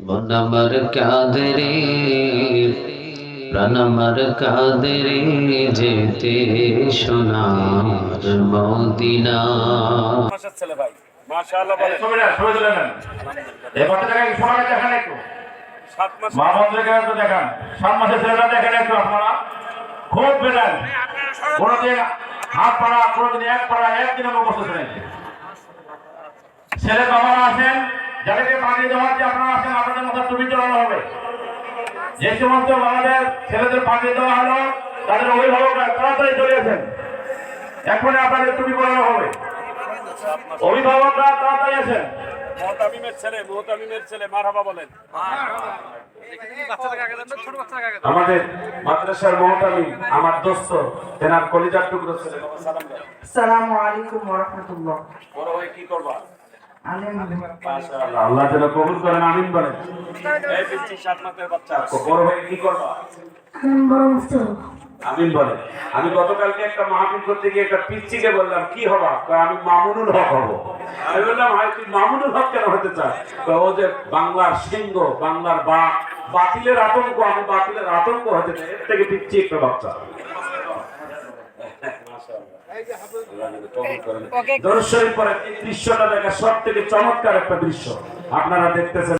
মন আমার কাঁদরে প্রাণ আমার কাঁদরে যেতে সোনার মদিনা। ছেলে ভাই মাশাআল্লাহ বলে ছবিটা ছবি তুলে নেন এই বাচ্চাটাকে সবাই দেখান একটু? সাত মাস মা বন্ধুকে একটু দেখান। সাত মাসের ছেলেটা দেখেন একটু আপনারা। খুব বেড়ান কোনোদিন হাত পাড়া কোনোদিন এক পাড়া একদিনে মুখস্থ শুনেন ছেলে বাবারা আছেন যাদেরকে পাঠিয়ে দেওয়া হচ্ছে আপনারা আছেন আপনাদের মাথায় হবে। যে সমস্ত বাবাদের ছেলেদের পাঠিয়ে দেওয়া হলো তাদের অভিভাবকরা তাড়াতাড়ি চলে আসেন এখনই আপনাদের টুপি পড়ানো হবে। অভিভাবকরা তাড়াতাড়ি আসেন। মোহতামিমের ছেলে মোহতামিমের ছেলে মারহাবা বলেন। আমাদের মাদ্রাসার মহতামি আমার দোস্ত তেনার কলিজার টুকরো ছেলে। সালাম আলাইকুম বড় কি করবা? আল্লাহ যেন কবুল করেন আমিন বলেন। এই পিচ্ছি সাত মাসের বাচ্চা বড় হয়ে কি করবা? আমিন বলেন। আমি গতকালকে একটা মাহফিল করতে গিয়ে একটা পিচ্চিকে বললাম কি হবা? আমি মামুনুল হক হব। আমি বললাম তুই মামুনুল হক কেন হতে চাস? ও যে বাংলার সিংহ বাংলার বা বাতিলের আতঙ্ক আমি বাতিলের আতঙ্ক হতে চাই। এর থেকে পিচ্ছি একটা বাচ্চা দর্শনের পরে দৃশ্যটা দেখা সব থেকে চমৎকার একটা দৃশ্য। আপনারা দেখতেছেন